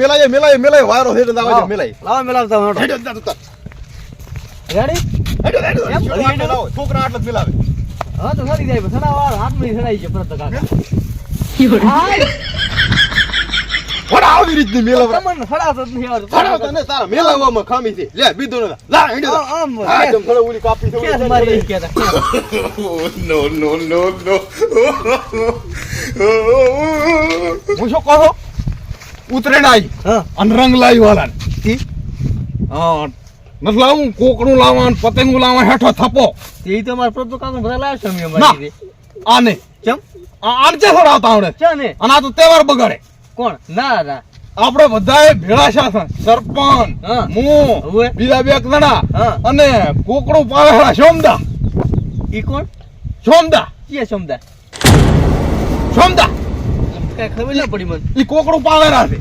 મેલાય મેલાય મેલાય વારો હેડ એટલે લાવો. મેલાય. લાવો મેલાવ તો હેડ હેડો હેડો, હેડો, રેડી હેડ હેડ? હેડો, હેડો. છોકરા આટલે મેલાવે. હા તો સડી જાય સડાવા હાથમાં સડાઈ છે પરત કાકા. વડા આવી રીતની મેલાવ. તમને સડાવતો જ નહીં આવડતું. ફળો ને તારા મેલાવવામાં ખામી છે. લે બીધો ને લા. હેડ. આમ, આમ, હા તમ થોડો ઉલી કાપી છે ખેસ મારી કહેતા, નો નો નો નો હું શું કહો? ઉતરેણ આવી અને રંગ લાવી વાળા હા. નથી લાવું કોકડું લાવવા પતંગું લાવવા હેઠો થપો એ તો અમારા પ્રભુ કાકા બધા લાવ્યા છે અમે. આને. ચમ? આ આને ચે આવતા આવડે. છે ને અને આ તો તહેવાર બગાડે. કોણ? ના ના. આપણે બધાએ ભેળા સાથે સરપંચ હા. બીજા બે જણા. અને કોકડું પાવેલા સોમદા ઈ કોણ? સોમદા કે સોમદા સોમદા કઈ ખબર ના પડી મને. ઈ કોકડું પાવેરા છે.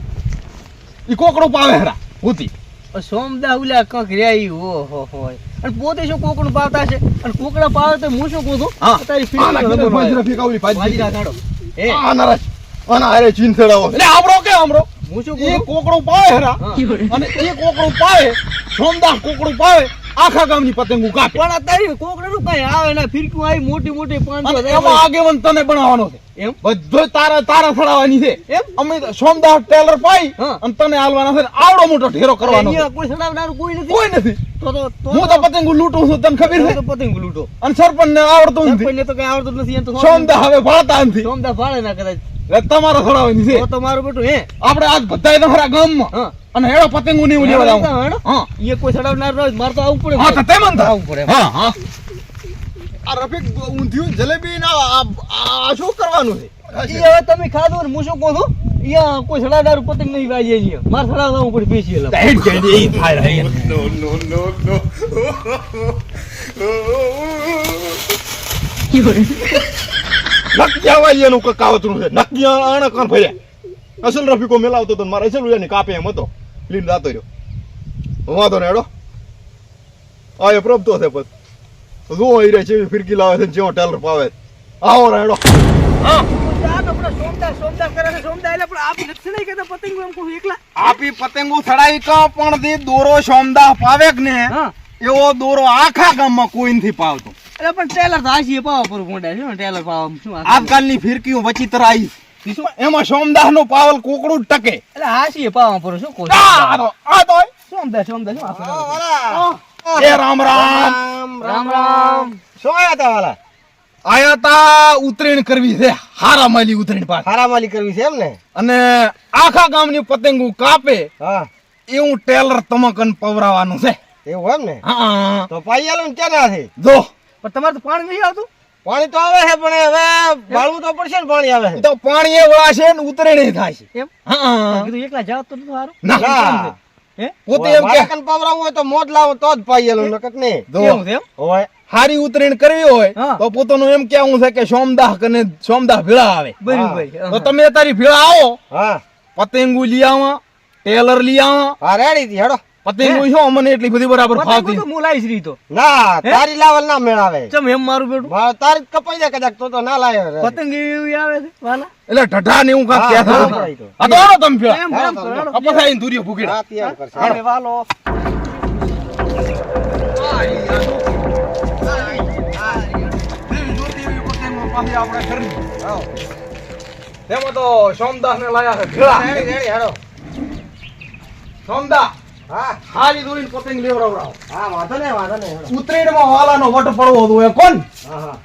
ઈ કોકડું પાવેરા હુતી સોમદા ઉલ્યા કંક રહ્યા ઈ ઓહો હોય અને પોતે શું કોકડું પાવતા છે? અને કોકડા પાવે તો હું શું કહું છું. તારી બાજરા કાઢો એ. આ નરસ ચીંથેડાવો એટલે આમરો કે આમરો? હું શું કહું કોકડું પાવે હેરા અને એ કોકડું પાવે સોમદા કોકડું પાવે આખા ગામની પતંગો કાપે. પણ અત્યારે કોકડાનું કઈ આવે ને ફિરકું આવી મોટી મોટી પાંચસો એમાં આગેવન તને બનાવવાનો છે. એમ? બધો તારા તારા સડાવવાની છે. એમ? અમે સોમદાસ ટેલર પાઈ અને તને હાલવાના છે આવડો મોટો ઢેરો કરવાનો કોઈ સડાવનારું કોઈ નથી. કોઈ નથી. તો તો તો હું તો પતંગો લૂંટું છું તને ખબર છે? પતંગ લૂંટો. અને સરપંચ ને આવડતું નથી. તો કઈ આવડતું નથી એમ સોમદા હવે ભાળતા નથી. સોમદા ફાળે ના કદાચ. તમારે થડાવવાની છે તો તો મારું બેટું હે? આપણે આજ બધાય તમારા ગામમાં. અને હેડો પતંગો નહીં ઉલેવા વાળા હા. એ કોઈ સડાવનાર રોજ માર તો આવવું પડે હા તો તેમ અંતર આવું પડે હા હા. આ રફીક ઊંધિયું જલેબી ના આ- શું કરવાનું છે? એ હવે તમે ખાધું ને હું શું કહું છું? અહીંયા કોઈ સડાવનારું પતંગ નહીં વાજે અહીંયા માર સડાવવા ઉપર બેસી એલા હેડ કે એ થાય રહી નો નો નો no. નક્કી એનું કાવતરું છે. નક્કી આણે કાન ફર્યા અસલ રફીકો મેલાવતો તો મારે અસલ ઉજાની કાપે એમ હતો. લીન દાતો રહ્યો. વાંધો ને એડો આ એ પ્રભતો છે બસ જો અહીં રહે છે ફિરકી લાવે છે જેવો ટેલર પાવે આવો ને એડો હા. સોમદા સોમદા કરે છે સોમદા એટલે પણ આપ પતંગ એમ કહું એકલા. આપી પતંગો સડાઈ કા પણ દોરો સોમદા પાવે કે ને હા. એવો દોરો આખા ગામમાં કોઈ નથી પાવતો એટલે પણ ટેલર તો હાસી પાવા પર મોઢા છે ટેલર પાવા શું આ- આજકાલની ફિરકીઓ વચિત્ર આવી ઈ એમાં સોમદાસ નો પાવલ કોકડું ટકે. એટલે હાસીએ પાવા પર શું કોઈ આ તો સોમદાસ તો. સોમદા સોમદા શું એ રામ રામ. રામ રામ શું આયા તા વાલા? આયા તા ઉતરેણ કરવી છે હારા માલી ઉતરેણ પાસે હારામાલી કરવી છે એમ ને? અને આખા ગામની પતંગો કાપે હા. એવું ટેલર તમકન પવરાવાનું છે. એવું એમ ને? હા તો પાઈ આલો ને ક્યાં છે? જો. પણ તમારે તો પાણી નહીં આવતું? પાણી તો આવે છે પણ હવે વાળવું તો પડશે ને પાણી આવે તો પાણી એ વળાશે ને ઉતરેણ થાય છે. એમ? હા કીધું એકલા જાવ તો નતું સારું ના. ના. પોતે એમ કે વાળકન પવરાવવું હોય તો મોજ લાવો તો જ પાઈ આલો નકર કેવું છે હોય હારી ઉતરેણ કરવી હોય તો પોતાનું એમ કેવું છે કે સોમદાહ કને સોમદાહ ભેળા આવે. બરાબર તો તમે તારી ભેળા આવો. હા. પતંગો લઈ આવા ટેલર લઈ આવો. હા રેડી હેડો. પતંગો એટલી બધી બરાબર ફાવતી? તો હું રીતો ના તારી લાવલ ના મેળાવે. ચમ એમ મારું બેટું? તારી કપાઈ જાય કદાચ તો તો ના લાવે પતંગ એવી આવે છે વાલા. એટલે ઢઢા ને એવું કાંક હા, કહેતા હા, હતા. પડાય તો. આ તો આવો તમે હા. હા કરશે અરે વાલો. તેમાં તો સોમદાસ ને લાયા છે ભેળા. રેડી રેડી સોમદાસ હા. હારી દોરીને પતંગ લેવડાવડાવો હા વાંધો નહીં વાંધો નહીં ઉતરેણમાં વાલાનો વટ પડવો હતો એ કોણ? હા હા.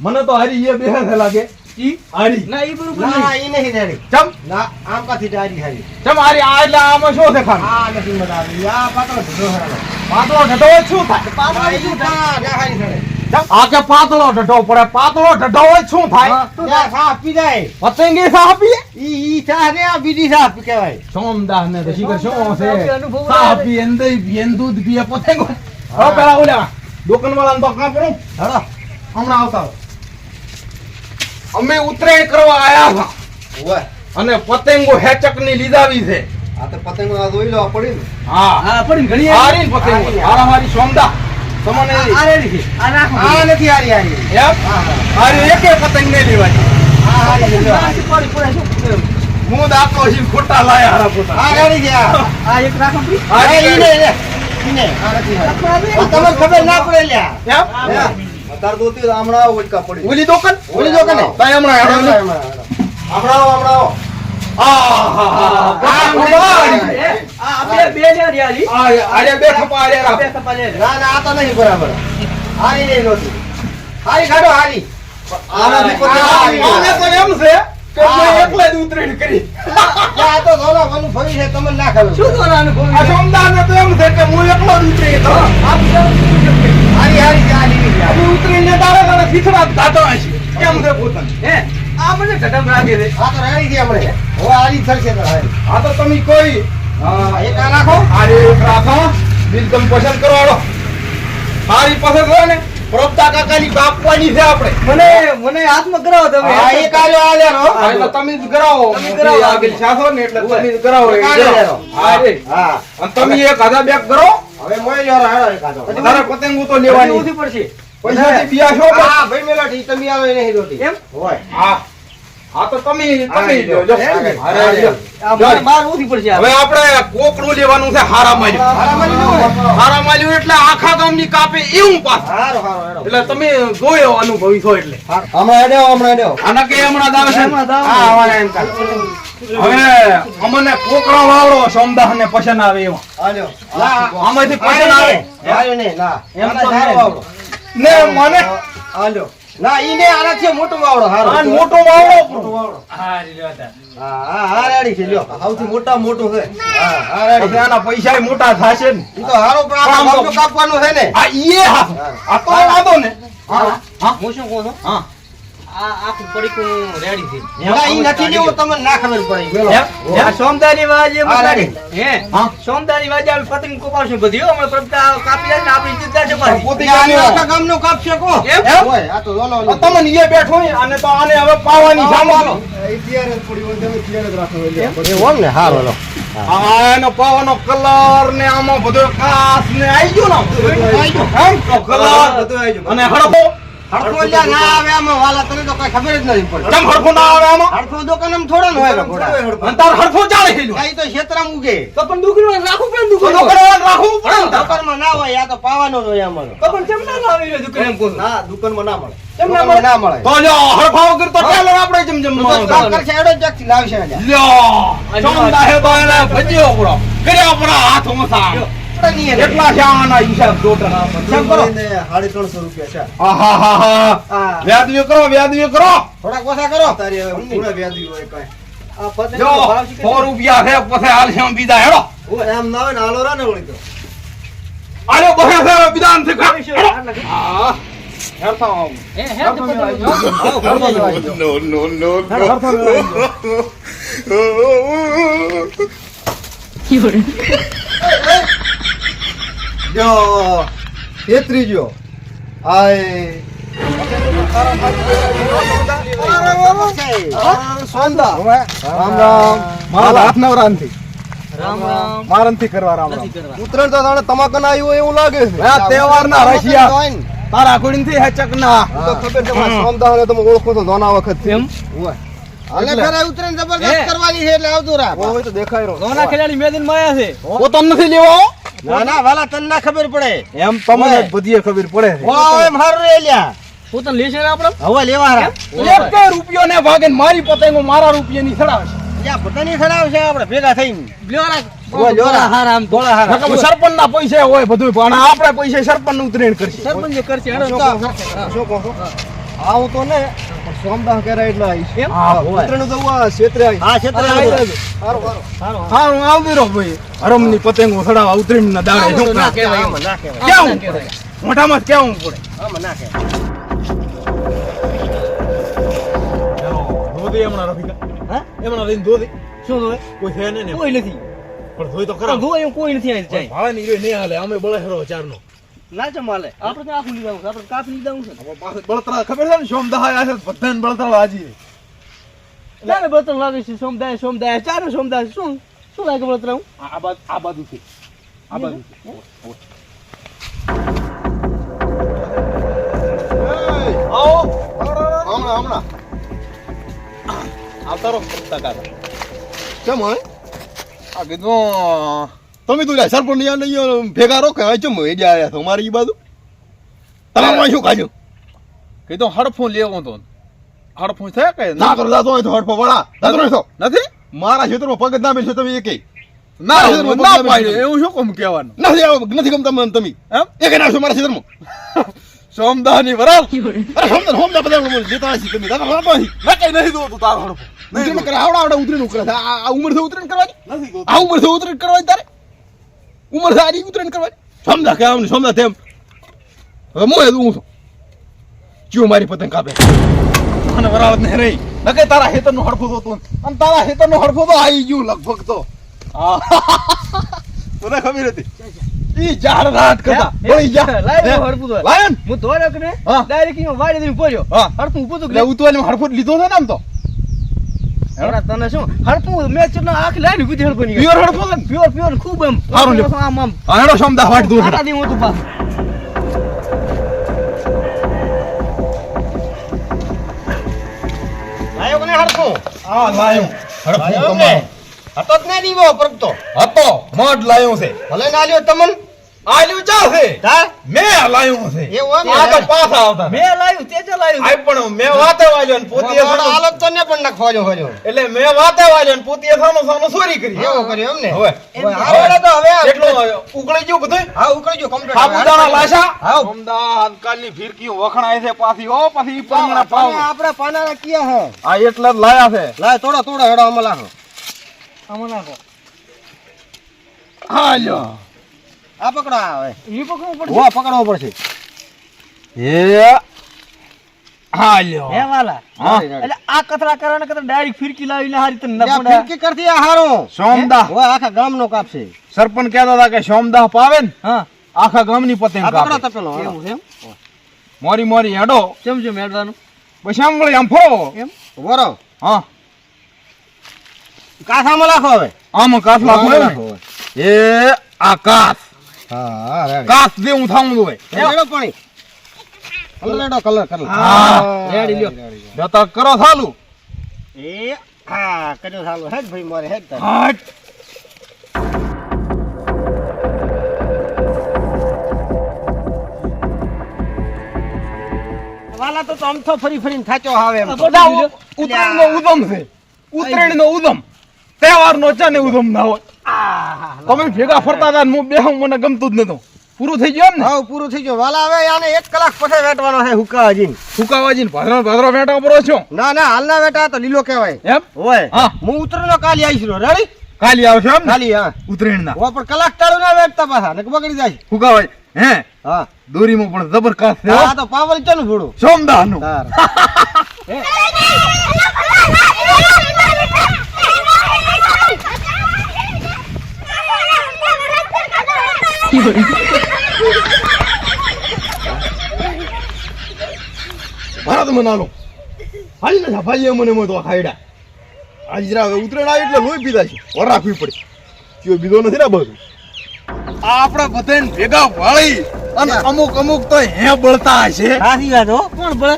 મને તો હારી એ બેહે લાગે ઈ હારી. ના ઈ બરોબર ના ઈ નહીં ચમ? ના આમ કાથી હારી ચમ હારી આ એટલે આમાં શું છે ખાન આ નથી મજા આવી. આ પાતળો હેડો પાતળો ઢઢો શું થાય? પાતળો ના હારી હેડે ચમ, આ કે પાતળો ઢઢો પડે. પાતળો ઢઢો હોય શું થાય? ત્યાં સા આપી જાય. પતંગે સા ઈ ઈ ચા રે આ બીજી ચા આપી કહેવાય. સોમદાસ ને તો શીખર શું હશે આપી સા આવે. પીએ ને દહીં પીએ ને દૂધ પીએ પતંગો. હવે પેલા ઓલા દુકાનવાળાને તો કામ કરું? હડો હમણાં આવતા અમે ઉતરાયણ કરવા આયા હતા. ઓય. અને પતંગો હેચકની લીધાવી છે. આ તો પતંગ આ જોઈ લો પડી ને હા. હા પડી ઘણી હારી પતંગો. હારી. હારા હારી સોમદા તમને આ છે. આ નથી આરી આરી એકે પતંગ નહીં લેવાની. હું દાતો હજી ખોટા લાયા હારા આ રેડી ગયા આ. એક રાખો આ ઈને, ઈને. નથી તમને ખબર ના પડે લ્યા. એમ? હા. તો તે હમણાં ઓળખા પડી ઓલી દુકાન? ઓલી દુકાને? તાઈ હમણાં હમણાં, હમણાં. હમણાં ઉતરીને તારે તારે જ કાઢવા છે. કેમ છે પોતાને? આ મને ઘટમ લાગે છે. આ તો રેડી છે હમણે. હવે હારી થશે તો આ તો તમે કોઈ એક આ એક રાખો પસંદ કરો હાલો. મારી પસંદ હોય ને પ્રભતા કાકાની કાપવાની છે આપણે. મને મને હાથમાં કરાવો તમે. હા એક આલ્યો આ એટલે તમે જ કરાવો તમે કરાવો. આગળ છાસો ને એટલે તમે જ કરાવો. હા હા. અને તમે એક હજાર બેગ કરો હવે મોય લેરો હેડો એક તારે પતંગો તો લેવાની. પડશે. પૈસાથી બિયા છો હા ભાઈ મેલોઠી તમે આવો નહીં રોટી એમ? હોય હા હા તો તમે તમે લ્યો. લ્યો, લ્યો. હા, હા, હા, લ્યો. આ મારે બાર ઓછી પડશે હવે આપણે કોકડું લેવાનું છે હારા માલ્યું હારા મારી લેવું? હારા માલ્યું એટલે આખા ગામની કાપે એવું પાસ હારો હારો એટલે તમે જોયો અનુભવી છો એટલે હમણાં હેડો હમણાં હેડો આના કે હમણાં દાવ છે હા હમણાં એમ કાઢો હવે અમને કોકડા વાવડો સોમદાસ ને પસંદ આવે એવા આમાંથી પસંદ આવે ના એમ તો વાવડો. ને મને હાલો. ના ઈને આનાથી મોટો વાવડો હારો. આ મોટો વાવડો મોટો વાવડો. હા. હા હા હા છે લ્યો. સૌથી મોટા મોટું છે. હા હારાડી આના પૈસા મોટા થશે ને. ઈ તો હારો પણ આ તો- કાપવાનો છે ને. આ ઈએ હા. આ તો વાંધો ને. હા. હા. હું શું કહું છું? હા. પાવાની કલર ને આમાં બધો કાસ ને આઈ ગયો ને. આઈ ગયો. એમ? તો કલર અને હળફો હરખો ના આવે આમાં વાલા તને તો કઈ ખબર જ નથી પડતી. કેમ હળફો ના આવે આમાં? હરખો દુકાન આમ થોડા ને હોય ઘોડા. તાર હળફો ચાલે છે આ તો ક્ષેત્રમાં ઉગે. તો પણ દુકડીમાં રાખવું પડે ને તો રાખવું પડે. દુકાનમાં ના હોય આ તો પાવાનો જ હોય આમાં તો પણ કેમ ના લાવી રહ્યો દુકડી એમ ના દુકાનમાં ના મળે. કેમ ના મળે? ના મળે. તો જો હળફા વગર તો ચાલે આપણે જેમ જેમ તો તો કરશે એડો જ લાવશે લ્યો. ચોમદાહે તો એને ભજ્યો પૂરો. કર્યા પૂરા હાથ મસા. કેટલા છે આના હિસાબ ટોટલ હિસાબ કરો. સાડી ત્રણસો રૂપિયા છે આહાહાહા. વ્યાજબી કરો વ્યાજબી કરો થોડાક ઓછા કરો તારી હવે પૂરા વ્યાજબી હોય કઈ જો ભાવ છે સો રૂપિયા છે પછી હાલશે આમ બીજા હેડો એમ ના હોય ને હાલો રા ને વળી તો. આલ્યો બહે છે બીજા કેટલી? હા પતંગ જો. No, no, જો તેત્રી જો આય. સોંદા રામ રામ મારા હાથ નવરાનથી. રામ રામ. મારનથી કરવા રામ રામ. નથી કરવા. ઉત્તરાયણ તો તાણે તમાકુ ના આવ્યું એવું લાગે છે. આ તહેવારના રશિયા. તારા કુડીનથી હેચક ના ઈ તો ખબર છે મારા તમે ઓળખો છો નાના વખત એમ? અને ખરા જબરદસ્ત કરવાની છે એટલે આવતું રાખ. હોય તો દેખાય રહ્યો. ખેલાડી મેદાનમાં માયા છે. પોતાને નથી લેવો ના ના વાલા તને ના ખબર પડે. એમ તમને. બધીએ ખબર પડે વાહ, એમ હારું રે લ્યા. પોતાને લેશે ને આપણે હવે લેવા હારા. એક રૂપિયો ને ભાગે મારી પતંગો મારા રૂપિયાની ચડાવે લ્યા, પોતાની ખરાવશે આપણે ભેગા થઈને. સરપંચ ના પૈસા હોય બધું પણ આપણે પૈસા સરપંચનું ઉતરેણ કરશે. સરપંચ જે. કરશે? આવું તો ને સોમદાહ કરાય એટલે આવીશ એમ? હા. ઉત્તરાયણ તો આ ક્ષેત્રે હા, ક્ષેત્રે હા. સારું સારું હા હું આવતી રહો ભાઈ હરમની પતંગો ચડાવવા ઉતરેણ ના દાડે આવું ના કહેવાય આમાં ના કહેવાય. કેવું મોઢામાં કેવું પડે આમાં ના કહેવાય. ધોધી હમણાં રફીકા હા? લઈને ધોધી શું જોવે? કોઈ છે ને કોઈ નથી પણ ધોઈ તો જોવે એવું કોઈ નથી અહીં જાય. ભાવે ની નહીં હાલે અમે બળે હેરો ચાર નો ના ચમાલે આપણે તો આખું લીધા આપણે કાપી લીધા છે. બળતરા ખબર છે ને? સોમ દહાય છે બધાને બળતરા હાજી ના ને બળતણ લાગે છે. સોમદાય સોમદાય ચારે સોમદાય શું? શું લાગે બળતરા હું? આ બાજુ આ બાજુ? છે આ બાજુ આવો હમણાં હમણાં. આવતા રહો. કાકા કેમ હોય? આ કીધું તમે તો લ્યા સરપંચ યા નહીં યા ભેગા રોકે હવે ચમ જ્યાં આયા છો મારી બાજુ. તમારે શું કે તો હડફો લેવો તો હડફો થાય કે ના? કરો દાદો હોય તો હડફો વડા દાદો નહીં નથી? મારા ક્ષેત્રમાં પગ ના મેળશે તમે એકે ના ના, ના, ના એવું શું કોમ કહેવાનું? નથી આવો નથી ગમતા મને તમે. એમ? એકે છો મારા ક્ષેત્રમાં. સોમદાની બરાબર અરે સોમદાન હોમદાર બધા મને લેતા હશી તમે. દાદા દાદા હશી ના કઈ નહીં દો તો તારો હડફો. ઉતરીને કરે આવડા આવડા ઉતરીને કરે આ ઉંમર છે ઉતરીને કરવાની? નથી આ ઉંમરથી ઉતરીને કરવાની તારે? ઉંમર સારી ઉતરણ કરવાની. સમજા કે આમ સમજા તેમ. હવે મોય દઉં છું ચિયો મારી પતંગ કાપે. મને બરાબર ને રહી. નકે તારા હેતરનું હડફું હતું અને તારા હેતરનું હડફું તો આવી ગયું લગભગ તો. તને ખબર હતી? ઈ જાડ રાત કરતા. ઓય જા લાય હું હડપું તો. લાયન હું ધોર્યો કે ને ડાયરેક્ટ વાડી દઈને પડ્યો હા. હડફું ઊભું તો એટલે ઉતવાલી હડફું લીધો છે ને આમ તો. હમણાં તને શું? હડપું મેં ચેટલો આંખ લાઈને ઊભી થઈ હડપું પ્યોર હડફું છે ને? પ્યોર પ્યોર ખૂબ એમ. સારું લે આમ આમ. હેડો સોમદાહ વાટ દૂર આટા દી હું તું પાસ લાયો કને હડપું હા લાયો. હડપું તમારો. હતો જ ને દીવો પ્રગટો હતો મઢ લાયો છે. ભલે ના લ્યો તમન. આલ્યું ચા છે તા? મેં લાયો છે એવું એમ? આ તો પાછા આવતા મેં લાવ્યું તે ચા લાવ્યું આય પણ મેં વાતે વાલ્યો ને પોતીએ સાનો- હાલત તો ને પણ નખવાજો ખોજો એટલે મેં વાતે વાજો ને પોતીએ સાનો સાનો ચોરી કરી. એવો કર્યો એમ ને? હવે હવે તો હવે કેટલો ઉકળી ગયું બધું હા ઉકળી ગયો કમ્પ્લીટ સાબુદાણા લાશા? હાવ. અમદાવાદ કાલની ફિરકી વખણાય છે પાછી. ઓ પાછી પરમણા આપણે પાવ. આપણે પાના કિયા હે? આ એટલા જ લાયા છે. લાય તોડા તોડા હેડો અમલા અમલા હા લ્યો આ પકડો આ હવે. ઈ પકડવું પડશે? હો પકડવો પડશે. એ હા લ્યો. હે વાલા. એટલે આ કતરા કરવાને કરતા ડાયરેક્ટ ફિરકી લાવીને હારી તને નફડા ફિરકી કરતી આ હારો. સોમદા. હો આખા ગામનો કાપશે. સરપંચ કહેતા હતા કે સોમદા પાવે ને હા. આખા ગામની પતંગ આ પકડો કાપે. તપેલો એવું એમ? મોરી મોરી હેડો. કેમ છે મેળવાનું પછી આમ વળી આમ ફરો. એમ? વરો. હા. કાથામાં લાખો હવે. આમ લાખો કાથ લાખો એ આ કાચ હા હું થાઉં જોઈએ લેડો પાણી. Colour colour colour. હા. રેડી લ્યો. જતા કરો ચાલુ એ હા કર્યો સાલું હેડ ભાઈ મારે હેડ. હટ. વાલા તો અમથો ફરી ફરીને થાચો આવે લ્યો. નો ઉદમ છે. ઉત્તરાયણ નો ઉદમ. તહેવાર નો છે ને એવું ના હોય. તમે ભેગા ફરતા હતા હું બે મને ગમતું જ નતું. પૂરું થઈ ગયું ને? હા પૂરું થઈ ગયું. વાલા હવે આને એક કલાક પછી વેટવાનો છે હુકા હજી હુકા હજી ભાદરો ભાદરો વેટા પરો છો? ના ના હાલના વેટા તો લીલો કહેવાય. એમ? હોય. હા. હું ઉતરનો કાલી આવીશ રેડી કાલી આવશે એમ કાલી હા. ઉતરેણ ના ઓ પણ કલાક ટાળું ના વેટતા પાછા ને બગડી જાય. ફુકાવાજી હે? હા. દોરીમાં પણ જબરકાસ્ત છે આ તો પાવલ ચાલુ ભોળું? સોમદાહનું તાર ભારત મનાલો હાલી ના ભાઈ મને મને તો ખાઈડા આજ જરા ઉતરેણ આવી એટલે લોહી પીધા છે. ઓર રાખવી પડે. કયો બીજો નથી ને બધું. આપણે બધાને ભેગા વાળી અને અમુક અમુક તો હે બળતા હશે. સાચી વાત હો. કોણ બળે?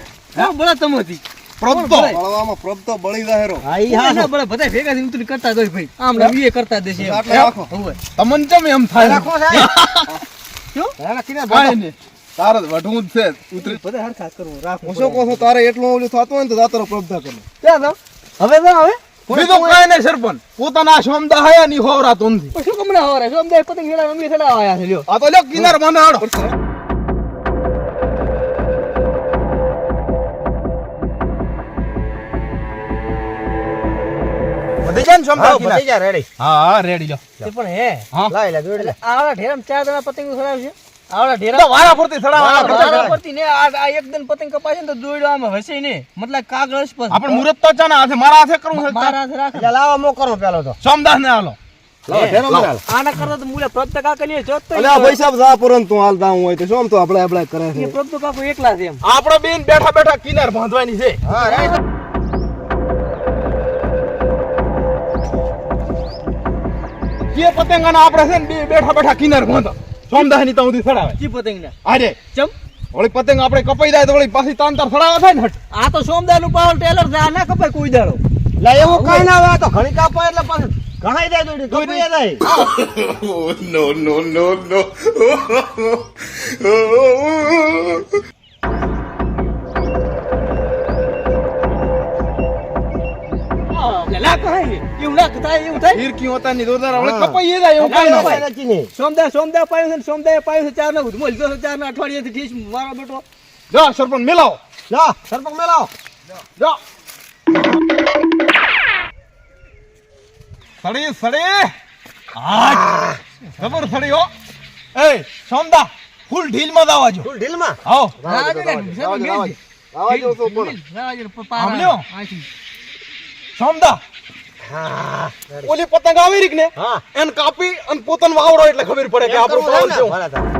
બળે તમોથી પ્રભતો બળવામાં પ્રબતો બળી જાહેરો હા ઈ હા હા બળે બધા ભેગા થઈને ઉતરી કરતા દોય ભાઈ. આમ ને કરતા દેશે એમ. આટલે રાખો. હવે તમન ચમ એમ થાય? રાખો નહીં. તારે વઢવું જ છે. ઉતરી બધા હરખા કરવું રાખવું હું શું કહું છું તારે એટલું ઓલું થાતો હોય ને તો દાતરો પ્રભતા કરો. ત્યાં જાવ? હવે જાવ હવે બીજું કાંઈ નહીં સરપંચ. પોતાના સોમદા હયા ની હોવરા તું શું કમણા હવારે? અમદાવાદ પતંગ હેડા મમ્મી હેડા આયા છે લ્યો. આ તો લ્યો કિનાર મને હાડો. બધી ને સમજાવ બધી જાય રેડી હા હા રેડી લ્યો. તે પણ હે. લાઈ લે જોડી લે. આવડા ઢેરામ ચાર જણા પતંગ ચડાવશે આવડા ઢેરા વારા ફરતી વારા સડાવવાના ફરતી. કરતા. વારા પરથી ને આ આ એકદમ પતંગ કપાશે ને તો દોયડો આમ હશે ને મતલબ કાગળ જ આપણે મુહૂર્ત તો ચાના હાથે મારા હાથે કરવું છે? મારા હાથે રાખે. લાવો મો કરો પેલો તો. સોમદાસ ને હાલો. લાવો ફેરો મારે હાલો. આના કરતા તો મૂલે પ્રભુ કાકા લઈએ જોત તો એટલે આ જા પુરન તું હાલતા હું હોય તો. શું તો આપણે આપણે કરે છે? પ્રભુ કાકો એકલા છે એમ. આપણે બેન બેઠા બેઠા કિનાર બાંધવાની છે. હા રેડી જે પતંગાના આપણે છે ને બે બેઠા બેઠા કિનાર બાંધો સોમદાસની તો સુધી સડાવે જી પતંગ ને અરે ચમ? વળી પતંગ આપણે કપાઈ જાય તો વળી પાછી તાંતર સડાવે થાય ને હટ. આ તો સોમદારનું પાવર ટેલર છે આ ના કપાય કોઈ દાડો. લે એવું કઈ ના આવે તો ઘણી કાપાય એટલે પાછું ઘણાઈ જાય દોડી કપાઈ જાય. એટલે લાખ થાય એવું લાખ થાય એવું થાય. ફિરકી હોતાની જોરદાર આપણે હા. કપાઈએ જાય એવું કાંઈ ના. સોમદા સોમદા પાયું છે ને સોમદા પાયું છે ચાર ના બધું મોલ દસ ચાર ના અઠવાડિયાથી ઠીસ મારો બેટો. જા સરપંચ મેલાવો. જા સરપંચ મેલાવો. જા. સડી સડી. હા. જબર સડી હો. એ સોમદા ફૂલ ઢીલમાં આવો. ને, તો પણ ને, પપ્પા આમલ્યો? આથી. સોમદા હા ઓલી પતંગ આવી રીક ને હા એને કાપી અને પોતાનો વાવડો એટલે ખબર પડે કે આપણું પાવર છે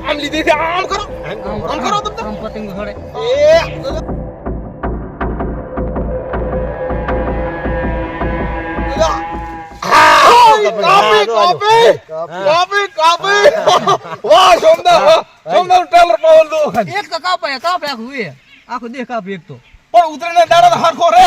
આમ લીધી છે આમ કરો આમ કરો તમ આમ પતંગો છોડે. એ કાપી કાપી કાપી કાપી વાહ સોમદા સોમદા ટેલર પાવર દો એક તો કાપે કાપે આખું એ. આખો દેહ કાપે એક તો. પણ ઉતરીને દાડા હરખો રે.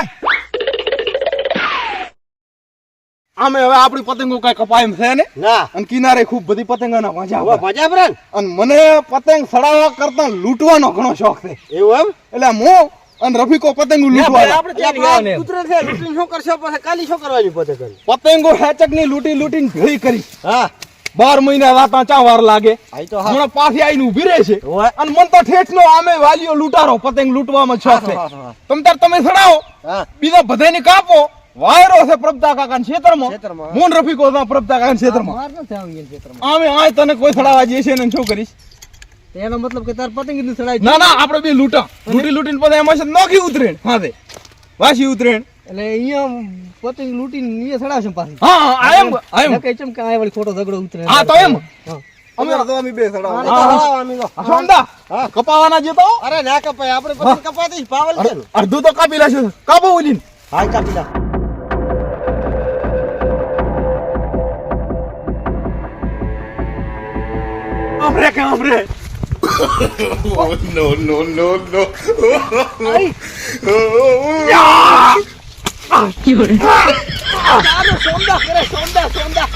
આમે હવે આપણી પતંગો કઈ કપાય એમ છે ને? ના. અને કિનારે ખૂબ બધી પતંગોના મજા આવે. મજા બ્રન અને મને પતંગ સડાવવા કરતા લૂંટવાનો ઘણો શોખ છે. એવું એમ? એટલે હું અને રફીકો પતંગો લૂંટવા આપણે ત્યાં ગયા ને. કૂતરે છે લૂંટીને શું કરશો? પછી કાલી શું કરવાની પતંગ કરી? પતંગો હેચકની લૂંટી લૂંટીને ભેળી કરી. હા. બાર મહિના વાત ચા વાર લાગે. હમણાં પાછી આવીને ઊભી રહે છે. અને મન તો ઠેઠ નો આમે વાલીઓ લૂંટારો પતંગ લૂંટવામાં છે. તમ તાર તમે સડાવો. બીજા બધાને કાપો. વાયરો છે પ્રભતા કાકા ને ક્ષેત્રમાં. મોન રફીકો પ્રભતા કાકા ક્ષેત્રમાં. આમે આય તને કોઈ સડાવા જશે ને શું કરીશ? એનો મતલબ કે તાર પતંગની સડાય ના ના આપણે બે લૂંટા. લૂંટી લૂંટીને પછી એમાં છે નોખી ઉતરેણ. હા દે. વાસી ઉતરેણ. એટલે અહીંયા પતંગ લૂટી નીચે ચડાવશે પાછી. હા હા એમ એમ. નકર ચમ કે આ વાળી ખોટો ઝઘડો ઉતરે. હા તો એમ. અમે તો અમે બે સડાવા. અમે તો. હા. કપાવાના જે તો? અરે ના કપાય આપણે પછી કપાતી પાવલ છે અડધું તો કાપી લાશે. કાપો ઓલીને. હા કાપી લા. આમ રે નો નો રે ચાલો, સોમદા કરે સોમદા સોમદા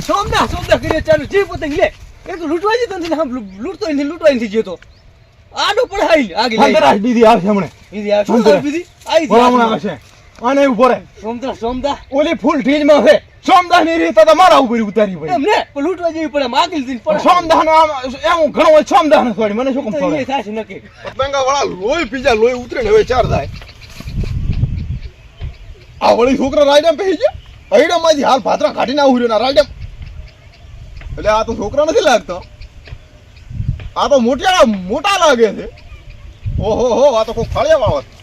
સોમદા સોમદા કરીએ ચાલુ જે. પતંગ લે એ તો લૂંટવા જતો નથી આમ લૂંટતો નથી લૂંટવા નથી જતો આડો પડાઈ આગળ દીદી આવશે હમણે બીજી આવશે દીદી આવી હમણાં આવશે આને ઊભો રે સોમદા સોમદા. ઓલી ફૂલ ઢીલમાં છે. સોમદા ની રીત તો મારા ઉપર ઉતારી પડી એમને પણ લૂંટવા જેવી પડે માગી જઈને પડે. સોમદાસ ને આમ એમ ઘણો હોય સોમદા ને થોડી મને શું કમ ખબર થશે નક્કી. પતંગા વાળા લોહી પીજા લોહી ઉતરે ને હવે ચાર થાય. આ વળી છોકરા રાયડમ પહેરી છે અહીડમમાંથી હાલ ભાતરા કાઢીને આવું રહ્યો રાયડમ. એટલે આ તો છોકરા નથી લાગતો. આ તો મોટા મોટા લાગે છે. ઓહો હો આ તો કોઈ ફળિયા વાળો છે.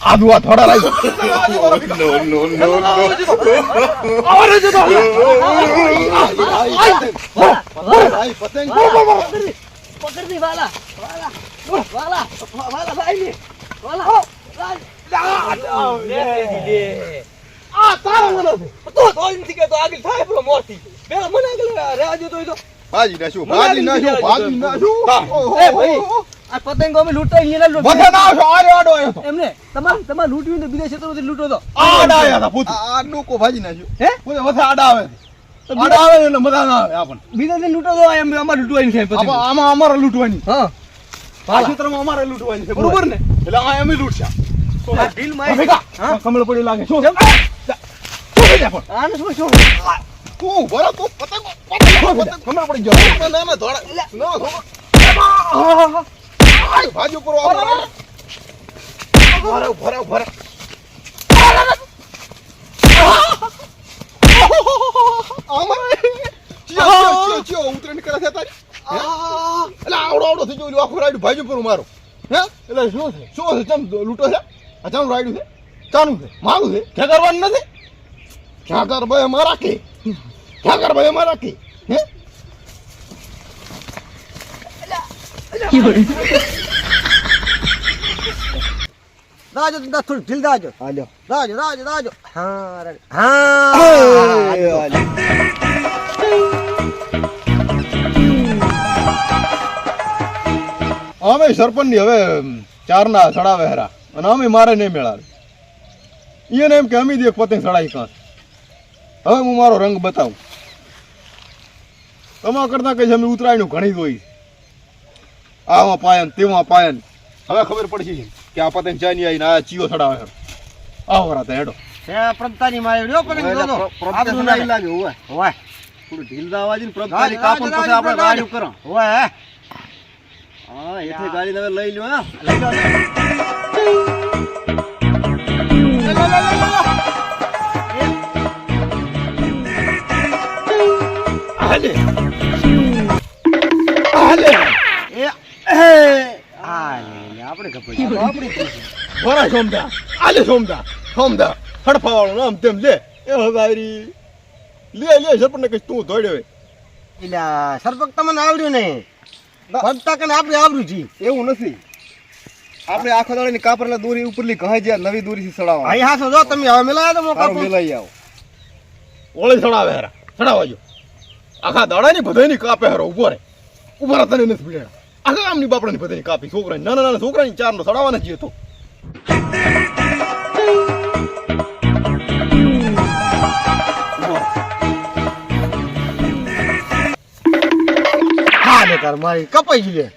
આદુ આ થોડા લાગ્યો ભાઈ પતંગ પકડની વાલા વાલા વાલા વાલા ભાઈ ને વાલા આ તારા મને. તો તો નથી કે તો આગળ થાય પેલો મોરથી પેલા મને આગળ દો તો એ તો ભાજી નાખ્યું ભાજી નાખ્યું ભાજી ઓહો, એ ભાઈ. આ પતંગો અમે લૂંટતા અહીંયા ના લૂંટો ના આવશો આરે આડો આવ્યો તો. એમને તમારે તમારે લૂંટ્યું ને બીજા ક્ષેત્રમાંથી લૂંટો તો. આડા આવ્યા હતા પૂછ. આ ડોકો ભાજી નાખ્યો. હે? પૂછે વધે આડા આવે તો આડા આવે એટલે મજા ના આવે આપણને બીજા દિન લૂંટો તો એમ અમારે લૂંટવાની છે પતંગ આમાં અમારે લૂંટવાની. હા. આ ક્ષેત્રમાં અમારે લૂંટવાની છે બરોબર ને? એટલે આ અમે લૂંટશા આ ઢીલમાં ભેગા. હા. કમળ પડી લાગે. શું? કેમ? આને શું શું? તું ભરો તું? પતંગો પતંગો પતંગ કમળ પડી ગયો. ના ના ધોળા. ના ધોળા. આય ભાજી ઉપર આવો ભરો ભરો ભરો અમારે ચિયો ચિયો ચિયો કરે છે એટલે આવડો આવડો થઈ ગયો આખું રાઈડ ભાજી ઉપર મારો. હે? એટલે શું છે? શું છે? ચમ લૂંટો છે? આ ચાનું રાઈડ છે? ચાનું છે? મારું છે? ક્યાં કરવાનું નથી? ક્યાં કર ભાઈ અમારા કે. ક્યાં કર ભાઈ અમારા કે. હે? 有人。રાજો દા થોડું ઢીલ રાજો હાલો રાજો રાજો રાજો હા હા અમે સરપંચ હવે ચારના સડાવે હેરા અને અમે મારે નહીં મેળાવે. એને એમ કે અમે દેખ પતંગ સડાઈ કાંસ. હવે હું મારો રંગ બતાવું. તમા કરતા કઈ અમે ઉતરાયણ ઘણી જોઈ આમાં પાયન તેમાં પાયન હવે ખબર પડશે કે આ પતંગ ચાની આવીને આ ચીયો હેરો આવો રાતે હેડો ત્યાં પ્રભતાની માં આવ્યો પતંગ જોતો. આબરૂ ના લાગે. હોય હોય. થોડું ઢીલ દાવાજી ને રાજ, પ્રભતાની રાજ, કાપણ રાજ, પછી આપણે. ગાડી કરો હોય, હે. હા એથી ગાડી હવે લઈ લ્યો હા. હાલે હાલે લે, આપણે ખબર. આલે હડફાવાળો તેમ લે. એ હગારી લે લે સરપંચ કહીશ તું દોડ્યો. એટલે સરપંચ તમને આવડ્યું નહીં. પ્રભતા કને આપણે આવડ્યું છે. એવું નથી. આપણે આખો દાડાની કાપરલા દોરી ઉપરલી કહે છે નવી દોરીથી સડાવવા અહીં હાસો જો તમે હવે મિલાયા તો મોકા મિલાઈ આવો. ઓળે સડાવે હેરા. સડાવજો આખા દાડાની બધાની કાપે હેરો ઊભો રે. ઊભા તને નથી પીડ્યા આખા ગામની બાપડાની બધાની કાપી છોકરાની નાના નાના છોકરાની ચારનો સડાવવાના જ તો તાર મારી કપાઈ ગઈ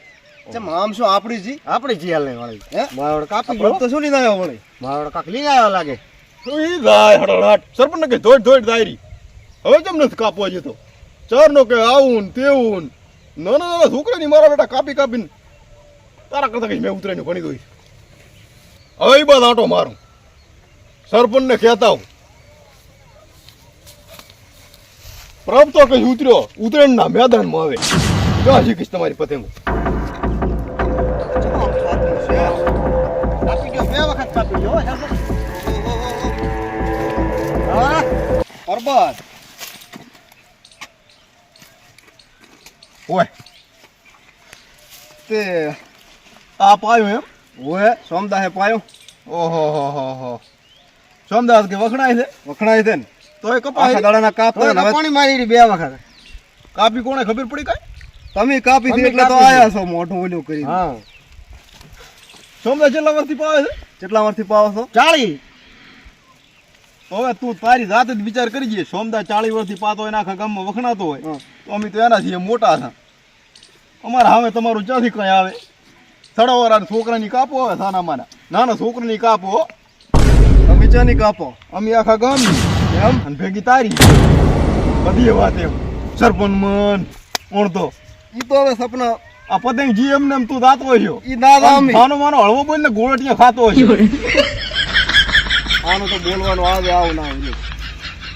ચમ આમ શું આપણી જી? આપણે જીયાલ નહીં વાળી. હે? મારો કાપી ગયો. તો શું લઈને આવ્યો વળી? મારો કાક લઈને આવ્યો લાગે. ઈ જાય હડળાટ સરપંચ કે દાયરી હવે કેમ નથી કાપવા જતો? ચારનો કે આવું ને ને છોકરાની મારા બેટા કાપી કાપીને તારા કરતા કઈ મેં ઉતરાઈને ભણી દઈશ. હવે એ બાદ આંટો મારું. સરપંચને કહેતા હું પ્રભ તો કઈ ઉતર્યો ઉતરેણના મેદાનમાં આવે. ક્યાં શીખીશ તમારી પતંગો. પરબત ઓય. તે આ પાયો એમ? ઓએ સોમદાહે પાયો. ઓહો હો હો હો. સોમદાસ કે વખણાય છે? વખણાય છે ને. તો એ આખા કપાય દાડાના કાપ પાણી મારી બે વખત. કાપી કોણે ખબર પડી કઈ? તમે કાપી અમે એટલે તો આયા છો. મોઢું ઓલું કરી હા. સોમદાસ કેટલા વર્ષથી પાવે છે? કેટલા વર્ષથી પાવો છો? ચાળી તો હવે તું તારી જાત જ વિચાર કરી સોમદા ચાલીસ વર્ષથી પાતો હોય આખા ગામમાં વખણાતો હોય. તો અમે તો એનાથી મોટા હતા અમારા હવે તમારું ક્યાંથી કઈ આવે. સડાવાળા છોકરાની કાપો હવે સાના માના નાના છોકરાની કાપો અમે ચાની કાપો? અમે આખા ગામની. એમ? અને ભેગી તારી. બધી વાત એમ. સરપંચ મન ઓણતો ઈ તો હવે સપના. આ પતંગ જી એમને એમ તું દાતો હોય ઈ દાદા માનો માનો હળવો બોલ ને ગોળટીયા ખાતો હોય આનું તો બોલવાનું આવે આવું ના આવે